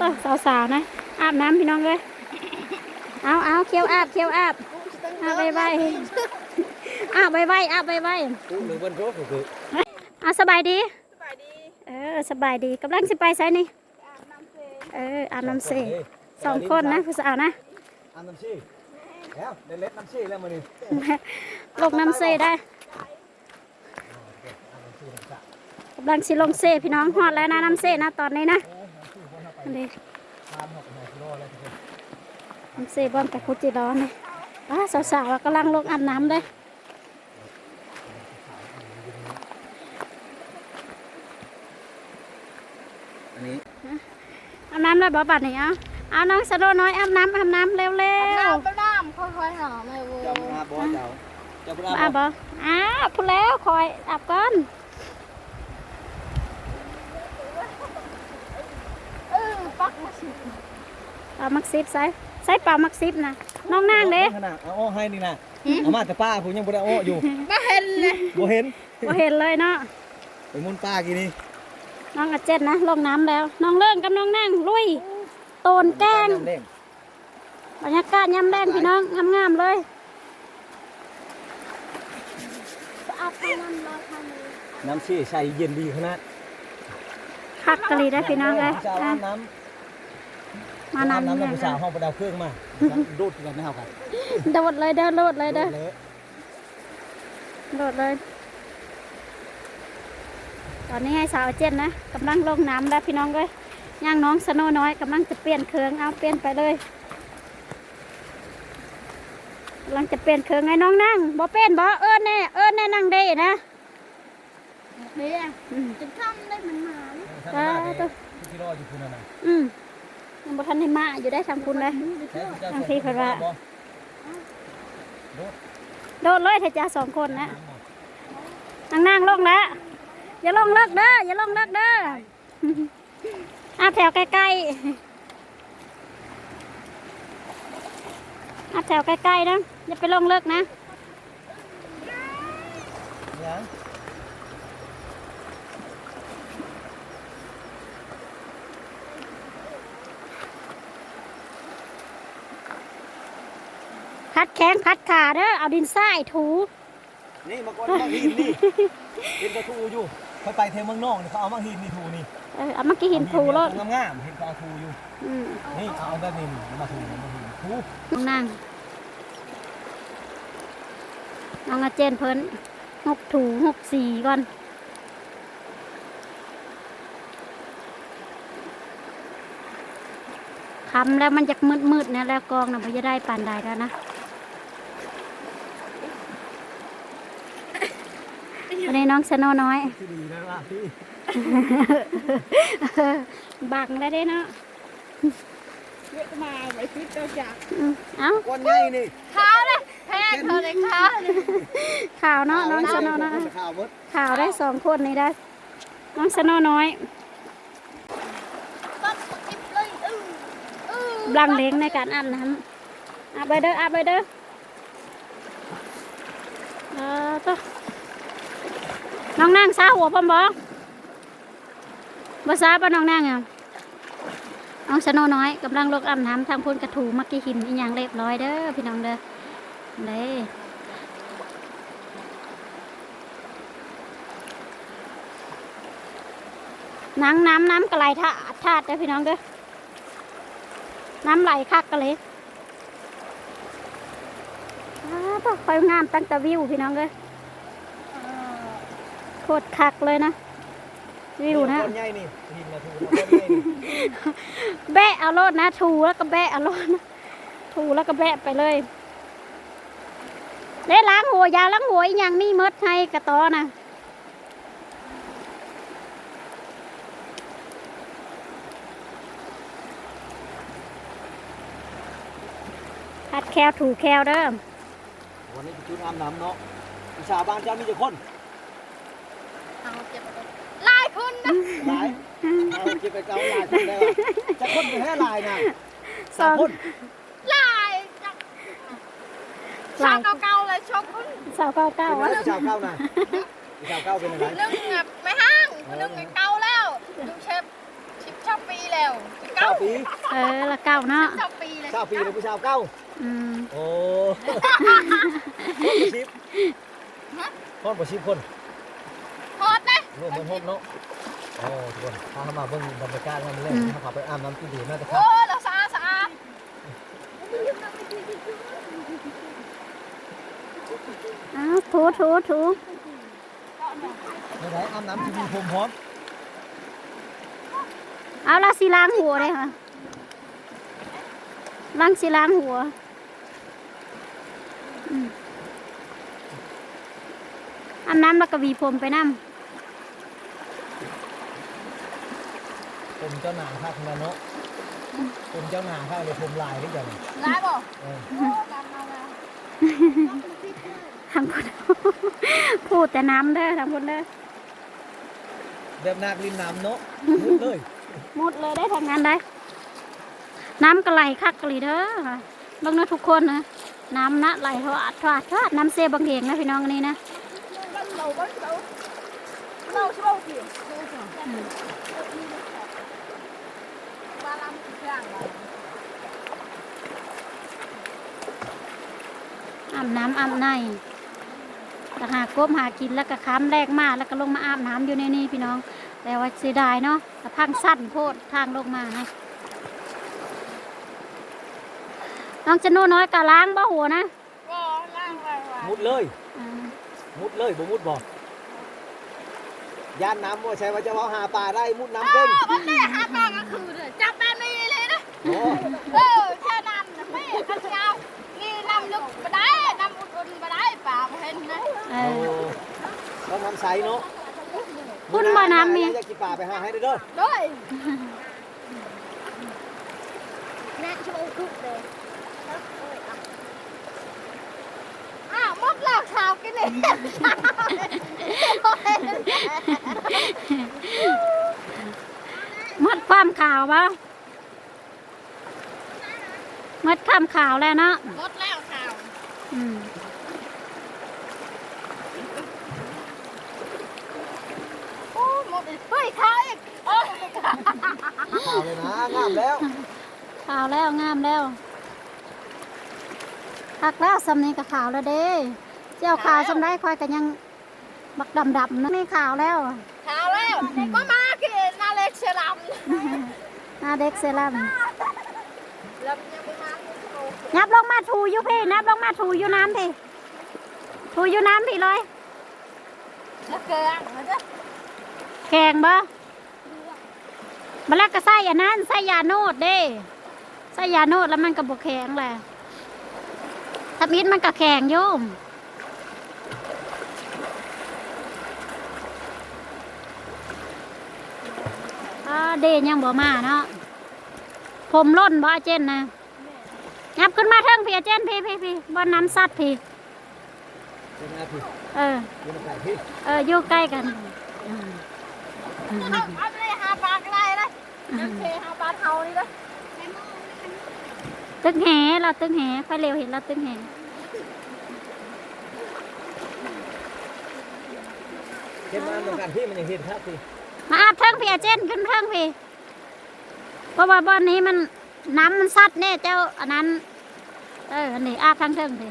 ต่อสาวๆนะ อาบน้ำพี่น้องเลยเอาเอาเคี้ยวอาบเคี้ยวอาบอาบใบใบอาบใบใบอาบใบใบตู้หนึ่งบนโต๊ะก็คืออาสบายดี สบายดี เออสบายดีกำลังสิไปไสนี่อาบน้ำเซเอออาบน้ำเสสองคนนะผู้สาวนะอาบน้ำชี่แล้วได้เล็ดน้ำชี่แล้วมานี่ลงน้ำเสได้กำลังสิลงเสพี่น้องฮอดแล้วนะน้ำเสนะตอนนี้นะ อันนี้ตามหกหกกิโลแล้วทุกคนน้ำเสบอมแต่คุจิร้อนเลยอ่าสาวๆกำลังลงอาบน้ำเลยอันนี้อาบน้ำเลยบ่บัดนี้เอาเอาน้องสโลน้อยอาบน้ำอาบน้ำเร็วน้ๆำไปน้ำค่อยๆหอมเลยเว้ยเจ้าอาบอเจ้าเจ้าพระอาอาบบบ่อ้าวพูดแล้วคอยอาบก่อน เออ ปักมามักซิบใส่ใส่ปล่ามักซิบนะน้องนางเด้ขนาดเอาอ้อให้นี่นะเอามาแต่ป้าผมยังบ่ได้อ้ออยู่มาเห็นเลยบ่เห็นบ่เห็นเลยเนาะไปมุนป้ากี่นี่น้องอาเจ็ดนะลงน้ำแล้ว น้องเลิ่งกับน้องนางลุยโตนแก้งบรรยากาศยามแรงพี่น้องงามๆเลยน้ำเชี่ใส่เย็นดีขนาดคักกะลีได้พี่น้องเลยน้ำ มาอาบน้ำน้ำเนี่น้ำยผู้สาวห้องประดาวเครื่องมาดูดกันนะครับโดดเลยเด้อโดดเลยเด้อเลยโดดเลย ตอนนี้ให้สาวอาเจ็ดนะกำลังลงน้ำแล้วพี่น้องเลยย่างน้องสโนน้อยกำลังจะเปลี่ยนเครื่องเอาเปลี่ยนไปเลยกำลังจะเปลี่ยนเครื่องไงน้องนั่งบ่เป็นบ่เอิ้นแน่เอิ้นแน่นั่งได้นะเนี่ยอืมจะทำได้มันหมาท่านมาเนี่ยที่รออยู่คุณน่ะนะอืม ยังบ่ทันได้มาอยู่ได้ทางคุณเลยทางพี่เพิ่นว่าโดดเลยเถอะจ้าสองคนนะนั่งนั่งลงแล้วอย่าลงเลิกเด้ออย่าลงเลิกเด้ออาแถวใกล้ๆอาแถวใกล้ๆนะอย่าไปลงเลิกนะ พัดแข้งพัดขาเด้อเอาดินทรายถู นี่มาก่อนมาหินนี่เห็นกระทูอยู่เขาไปเทเมืองนอกนี่เขาเอามาหินนี่ทูนี่เออเอามากี่หินถูรถงามๆเห็นเขาเอาทูอยู่อืมนี่เอาแบบนี้นี่มาทูมาหินทูน้องนางน้องอาเจนเพิ่นหกถูหกสี่ก่อนคำแล้วมันจะมืดมืดๆเนี่ยแล้วกองน่ะมันจะได้ปานใดแล้วนะ วันนี้น้องสโนน้อย ที่ดีนะล่ะพี่บังแล้วได้เนาะเยอะมาไว้คิดเราจากอืมเอ้าก้อนใหญ่นี่ข้าวเลยแพงเธอเลยข้าวเลยข่าวเนาะน้องสโนน้อยข่าวมดข่าวได้สองคนนี้ได้ น้องสโนน้อยก็คิดเลยเออเออลังเลงในการอาบน้ำอาบไปเด้ออาบไปเด้อเออตัว น้องนางซาหัวพร้อมบ่บ่ซาป่ะน้องนางอะน้องสโนน้อยกำลังลกอาบน้ำทางพ้นกระถูมักกี้หินอีหยังเรียบร้อยเด้อพี่น้องเด้อเด้น้ำน้ำน้ำกระไหลทาทาดเด้อพี่น้องเด้อน้ำไหลคักกันเลยอาวต้องคอยงามตั้งแต่วิวพี่น้องเลยโค ตรคักเลยนะวิวนะก้อนใหญ่นี่หินมาทูก้อนใหญ่นี่แบะเอารถนะ ถูแล้วก็แบะเอารถนะถูแล้วก็แบะไปเลยเด้ล้างหัวยาล้างหัวอีหยังนี่มดให้กระตอนะพัดแควถูแควเด้อวันนี้จุดอาบน้ำเนาะผู้สาวบ้านเจ้ามีกี่คน เอาเก็บไปเลยหลายคนนะหลายเอาเก็บไปเกาหลายคนได้จะคนไปแค่หลายไงสองคนหลายจังชาวเก่าๆเลยชอบคนสาวเก้าเก้าเป็นวะอะไรผู้สาวเก้านะผู้สาวเก้าเป็นอะไรเรื่องแบบไม่ห้างเรื่องเก่าแล้วดูเชฟชิปชอบปีแล้วเก้าปีเออละเก้าเนาะเก้าปีเลยเก้าปีเลยผู้ชาวเก้าอืมโอ้พ่อนประชิบพ่อนประชิบคนพอดเลย รวมบนห้องเนาะโอ้ทุกคนพาเข้ามาเบิ่งบรรยากาศงานเล่นถ้าขับไปอาบน้ำกินดื่มน่าจะครัโอ้บเราสะอาดสะอาดอ้าวถูถูถูไหนๆอาบน้ำที่มีผมพร้อมเอาละสิล้างหัวเลยค่ะล้างสิล้างหัวอืมอาบน้ำแล้วก็หวีผมไปน้ำ ผมเจ้าหนาข้างนั้นเนาะผมเจ้าหนาข้างเลยผมลายได้ยังร้ายบ่เออโอ้ตามมาแล้วำทางคนพูดแต่น้ำเด้อทางคนเด้อแบบนาคลินน้ำเนาะมุดเลยหมดเลยได้ทำงานได้ น้ำก็ไหลคักกะลีเด้อเบางนะทุกคนนะน้ำนะไหลทอดทอดทอดน้ำเซบางเหงนะพี่น้องอันนี่นะเราเราเราเราใช่ป่ะพี่มาลำเครื่ องเราอาบน้ำอาบในแต่หากก้มหากินแล้วก็ค้ำแรกมาแล้วก็ลงมาอาบน้ำอยู่ในนี่พี่น้อง แต่ว่าเสียดายเนาะแต่ทางสั้นโพดทางลงมานะน้องจะโน่น้อยกะล้างบ่หัวนะก็ล่างไปว่ะมุดเลย อ่ามุดเลยบ่มุดบ่ย่านน้ำว่าใช่ว่าจะเอาหาปลาได้มุดน้ำเก่งวันนี้หาปลากลางคืนเลยจับแบบนี้ เลยนะโอ้เออแค่นั้นนะแม่กันเช้านี่นำลึกมาได้นำอุ่นๆมาได้ป่ามาเห็นนะเอโอ้ต้องทำใสเนาะคุณบ่น้ำมีอยากกินปลาไปหาให้เด้อเด้อด้วยแม่ชอบคุกเลยอ้าวมดหลอกชาวกันเลยหมดความข่าวปะห มดความข่าวแล้วเนาะมดแล้วชาวอืมโอ้หมดอีกเฮ้ยเขาอีกเอ้ยข่าวเลยนะงามแล้วข่าวแล้วงามแล้วพักแล้วสำนี้กับข่าวแล้วเด้ เจ้าข่าวสำได้ควายกันยังบักดำดำๆนะนี่ข่าวแล้วข่าวแล้วมามาคือนาเล็กเชลัมหน้าเด็กเซรั่มแล้วยังไม่มาเลยโอ้ นับลงมาถูอยู่พี่ นับลงมาถูอยู่น้ำพี่ ถูอยู่น้ำพี่เลยแล้วเกินเหรอแข่งบ่มาแล้วก็ใส่อันนั้นใส่ยาโนดเด้ใส่ยาโนดแล้วมันก็บกแข็งแหละถ้ามิดมันก็แข็งโยมอ่าเดนยังบ่มาเนาะผมล่นบ่อาเจนนะ ยับขึ้นมาเทิงพี่อาเจนพี่พี่พี่บนน้ำซัดพี่เป็นไงพี่เออยืนไก่พี่เอออยู่ใกล้กันอืมเอาเอาไปเลยหาปลาก็ได้เลยน้ำเคหาปลาเทานี่ก็ตึกแหเราตึกแหไฟเร็วเห็นเราตึกแหเก็บมาเหมือนกันพี่มันยังเห็นครับพี่มาอาบเทิงพี่อาเจนขึ้นเทิงพี่เพราะว่าบ้านนี้มันน้ำมันซัดแน่เจ้าอันนั้น เอออันนี้อาบทั้งเทิงพี่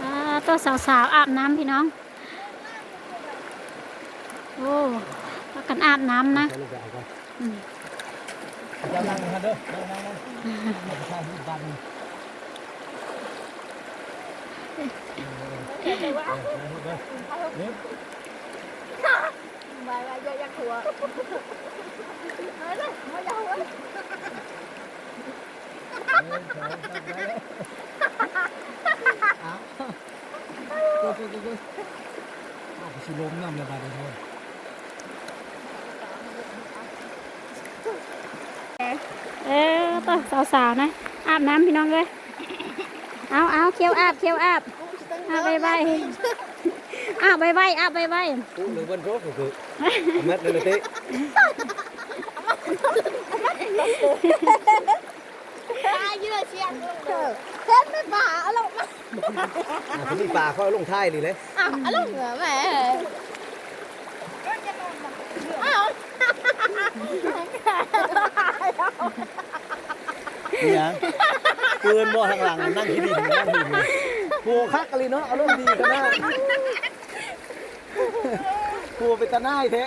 อ่าตัวสาวๆอาบน้ำพี่น้อง โอ้พากันอาบน้ำนะใช้ลูกไปเอาก่อนอืมเจ้านั่งนะเด้อนั่งนั่งนั่งเอาไปใช้ที่บ้านนี่เออเออเออเออเนี่ยไปไปเยอะๆหัวเฮ้ยมาอย่าหัวเออสองสามแล้วอ้าวกูกูกูกูอ้าวไปชิลมน้ำเลยบาดนี้เออตัวสาวๆนะ อาบน้ำพี่น้องเลยเอาเอาเคี้ยวอาบเคี้ยวอาบอาบใบใบอาบใบใบอาบใบใบกูหรือวัน โรคคือเม็ดเลยเต้ตายเยื่อเชียงเด้อเส้นไม่ป่าเอาลงมาเขามีปลาเขาอลงท้ายนี่เลยอ้าวเอาลงเหนือแม่นี่ยังปืนบ่ทางหลังนั่งที่ดินนั่งที่ดินโอ้คักกันเลยเนาะเอาลงดีขนา ดกูเป็นตาหน้ายแท้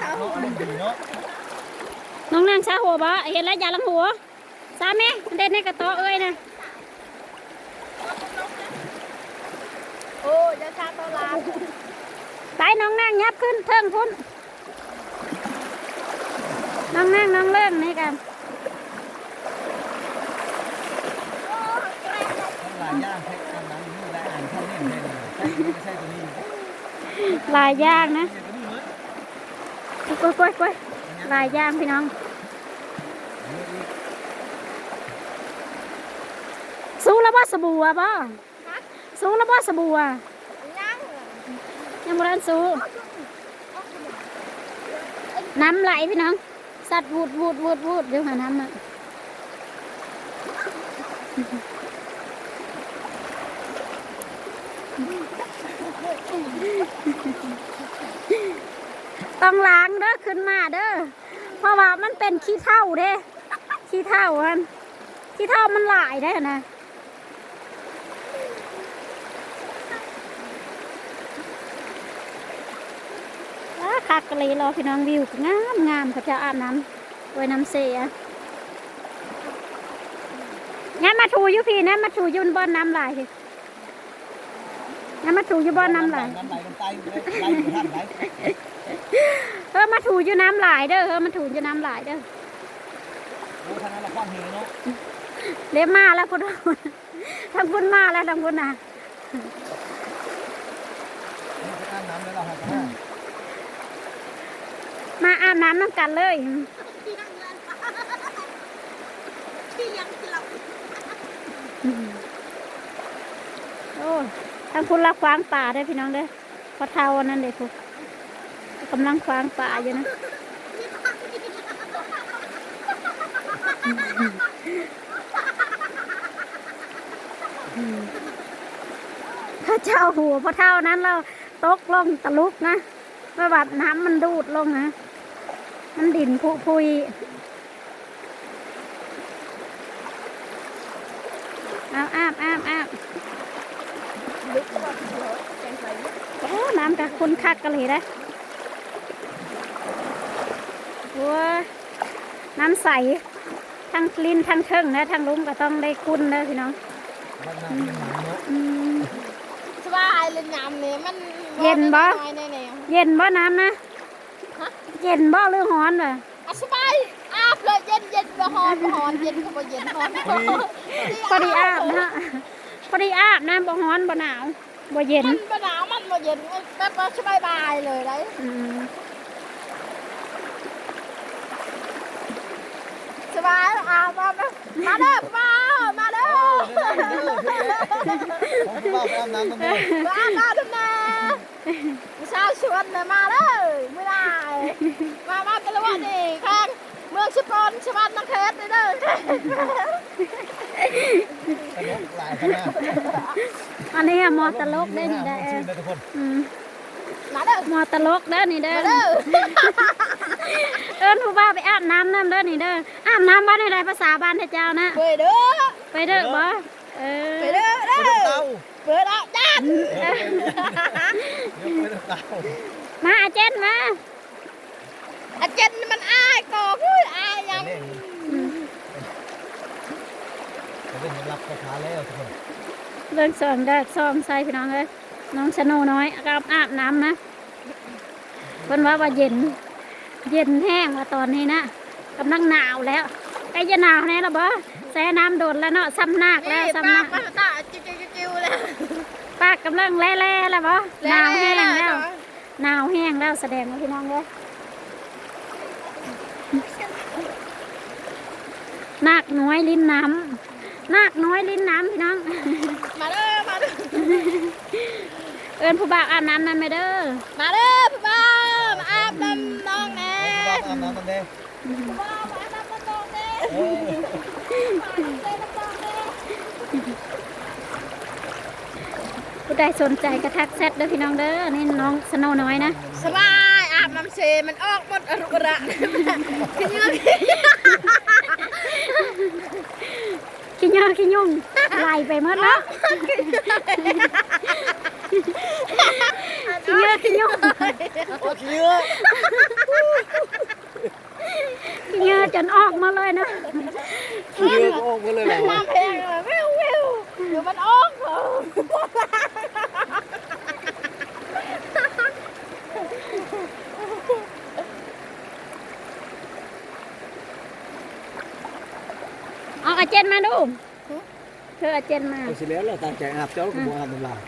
เอาเอาลงดีเนาะน้องนางชาหัวบ่เห็นแล้วอย่าลังหัวซาแม่มันเด่นในกระโตะเอ้ยนะโอ้ยจะชาตลาดไปน้องนางยับขึ้นเทิงพุ่นน้องนางน้องเลื่องนี่กัน หลายอย่างแท้อันนั้นนี่หลายอ่านเข้าเล่นแท้เลยใช่ไม่ใช่ตัวนี้หลายอย่างนะตัวนี้มั้ยกล้วยกล้วยกล้วยหลายอย่างพี่น้อง สู้แล้วบ่สบู่อะบ่สู้แล้วบ่สบู่อะยังยังบ่ทันสู้น้ำไหลพี่น้อง สัตว์วูดวูดวูดวูดเดี๋ยวหาน้ำน่ะ ต้องล้างเด้อขึ้นมาเด้อเพราะว่ามันเป็นขี้เท่าเด้ขี้เท่ามันขี้เท่ามันหลายได้อนะคักกะเลยรอพี่น้องวิวงามงามเขาจะอาบน้ำไว้น้ำเสียงั้นมาถูอยู่พี่นะมาถูยุนบอนน้ำลายสิ งั้นมาถูอยู่บอนน้ำลายน้ำไหลลงใต้เลยไหลอยู่ท่านไหลเออมาถูอยู่น้ำลายเด้อเออมาถูอยู่น้ำลายเด้อโอ้ทางนั้นเราควางเฮเนาะเรียบมาแล้วคุณทางคุณมาแล้วทางคุณนะมาอาบน้ำน้ำกันเลยที่ยังที่เราโอ้ ทางคุณรับควางป่าได้พี่น้องเด้อพอเท่าอันนั้นเด็กคุณกำลังควางป่าอยู่นะถ้าเจ้าหัวพอเท่านั้นเราตกลงตะลุกนะเพราะว่าน้ำมันดูดลงนะ มันดินพุพุยอาบอาบอาบอาบ ลึกกว่าหัวแกงไฟ โอ้ น้ำกับคุณคักกันเลยนะโอ้ยน้ำใส ทั้งลิ้นทั้งเทิงนะทั้งลุ้มก็ต้องได้คุณนะพี่น้องน้ำน้ำน้ำเนาะอืมสบายเลยน้ำเนี่ยมันเย็นบ่น้อยๆแน่เย็นบ่น้ำนะฮะเย็นบ่หรือร้อนวะๆอะสบายอาบเลยเย็นเย็นบ่ฮอนบ่ฮอนเย็นก็บ่เย็นฮอนพอดีอาบนะพอดีอาบน้ำบ่ร้อนบ่หนาวบ่เย็นมันบ่หนาว มันบ่เย็นแบบว่าสบายบายเลยได้อืมสบายอาบมามาเด้อมามาเด้อผมก็ว่าไปอาบน้ำกันเลยมามาทุกนาประชาวชนน่ะมาเลยไม่ได้มามากันแล้ววันนี้ข้างเมืองชุมพรชวัดนักเทศเลยเด้อหลายขนาด อันนี้อะมอตลกได้นี่ได้เอชื่ออนะทุกคนอืมมาเด้อมอตลกเด้อนี่เด้อมาเด้อเอิ้นผู้บ่าวไปอาบน้ำน้ำเด้อนี่เด้ออาบน้ำบ้านในใดภาษาบ้านเจ้านะไปเด้อไปเด้อบ่เออไปเด้อเด้ไปอเต้าเปิดอะจ้าเดี๋ยวไปเต้ามาอาเจนมาอาเจนมันอายก่อคืออายยังเล่นอืมจะเป็นรับคาถาแล้วทุกคน เรื่องสองแดกซองใส่พี่น้องเอ้ยน้องชะโนน้อยอาบอาบน้ำนะเพิ่นว่าว่าเย็น เย็นแห้งว่าตอนนี้นะกำลังหนาวแล้วใกล้จะหนาวแน่แล้วบ่แช่น้ำโดดแล้วเนาะซ้ำหนักแล้วนี่ซ้ำป้าหนักป้าตาจิ้วจิ้วจิ้วเลยปากกำลังแล่ๆแล้วบ่หนาวแห้งแล้วหนาวแห้งแล้วแสดงว่าพี่น้องเลยนาคน้อยลิ้นน้ำนาคน้อยลิ้นน้ำพี่น้อง มาเด้อมาเด้อเอิญผู้บ่าวอาบน้ำนั่นไหมเด้อมาเด้อพี่ป้ามาอาบน้ำน้องแน่ผมว่าอาบน้ำกันเลยว่ามาตามตรงเด้เออเด้ตรงเด้ผู้ใดสนใจกระทักแซดเด้อพี่น้องเด้ออันนี่น้องสโนว์น้อยนะสบายอาบน้ำเชมันออกหมดอรุกระขึ้นยัง ขี้เหงาขี้ยุ่งไล่ไปหมดเนาะขี้เหงาขี้ยุ่งโอ้ขี้เยอะขี้เหงาจนออกมาเลยนะขี้เยอะก็ออกมาเลยเหรอน้ำแพงเลยวิววิวเดี๋ยวมันออกเหรอ เอาอาเจนมาดู เธออาเจนมา เอาสิแล้วเราตั้งใจอาบเจ้าก็บ่อาบน้ำลาย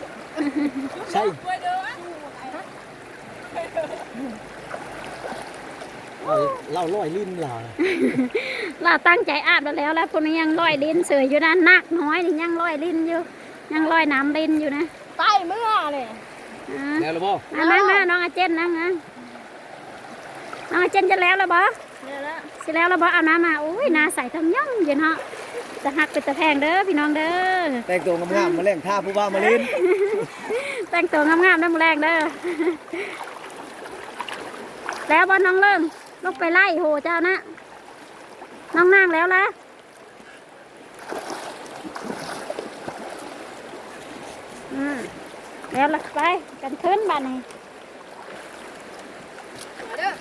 ใช่เอาเหล่าร้อยลิ้นเหล่าเราตั้งใจอาบแล้วแล้วแล้วพวกนี้ยังลอยลิ้นเสืออยู่นะนักน้อยนี่ยังลอยลิ้นอยู่ ยังลอยน้ำลิ้นอยู่นะใต้เมื่อเลยอ่าแล้วหรือเปล่ามามามาน้องอาเจนนั่งนะน้องอาเจนจะแล้วแล้วบ่เนี่ยแล้วสิแล้วแล้วบ่เอาน้ำมาอุ้ยนาใสทำย่ำเย็นเฮาะ จะหักเป็นตะแพงเด้อพี่น้องเด้อแต่งตัวงามๆมาเล่นท่าผู้ว่ามาลิ้นแต่งตัวงามๆได้อมื้อแรกเด้อแล้วบ่น้องเลิ่งลูกไปไล่โหเจ้านะน้องนั่งแล้วละอืมแล้วละไปกันขึ้นบ้านนี้เด้อ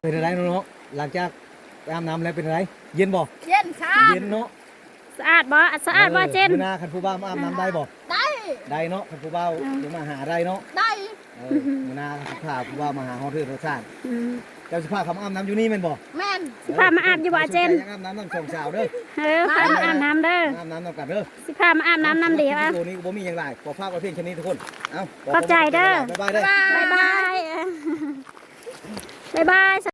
เป็นอะไรเนาะหลังจาก ไปอาบน้ำแล้วเป็นอะไร เย็นบ่เย็นค่ะเย็นเนาะสะอาดบ่สะอาดบ่เจน มื้อหน้าคันผู้บ่าวมาอาบน้ำได้บ่ได้ ได้เนาะคันผู้บ่าวอืม เดี๋ยวมาหาได้เนาะได้เออมื้อหน้าคันพาผู้บ่าวมาหาฮอดเทือนรสชาติอืม เจ้าสิพาเขามาอาบน้ำอยู่นี่แม่นบ่แม่นสิพามาอาบอยู่บ่เจนยังอาบน้ำน้ำสองสาวเด้อเออพามาอาบน้ำเด้ออาบน้ำน้ำกันเด้อ สิพามาอาบน้ำน้ำเดียวอะวิดีโอนี้ก็บ่มีอย่างไรขอฝากไว้เพียงแค่นี้ทุกคน เอ้าขอบใจเด้อ บ๊ายบายเด้อบายบาย บ๊ายบาย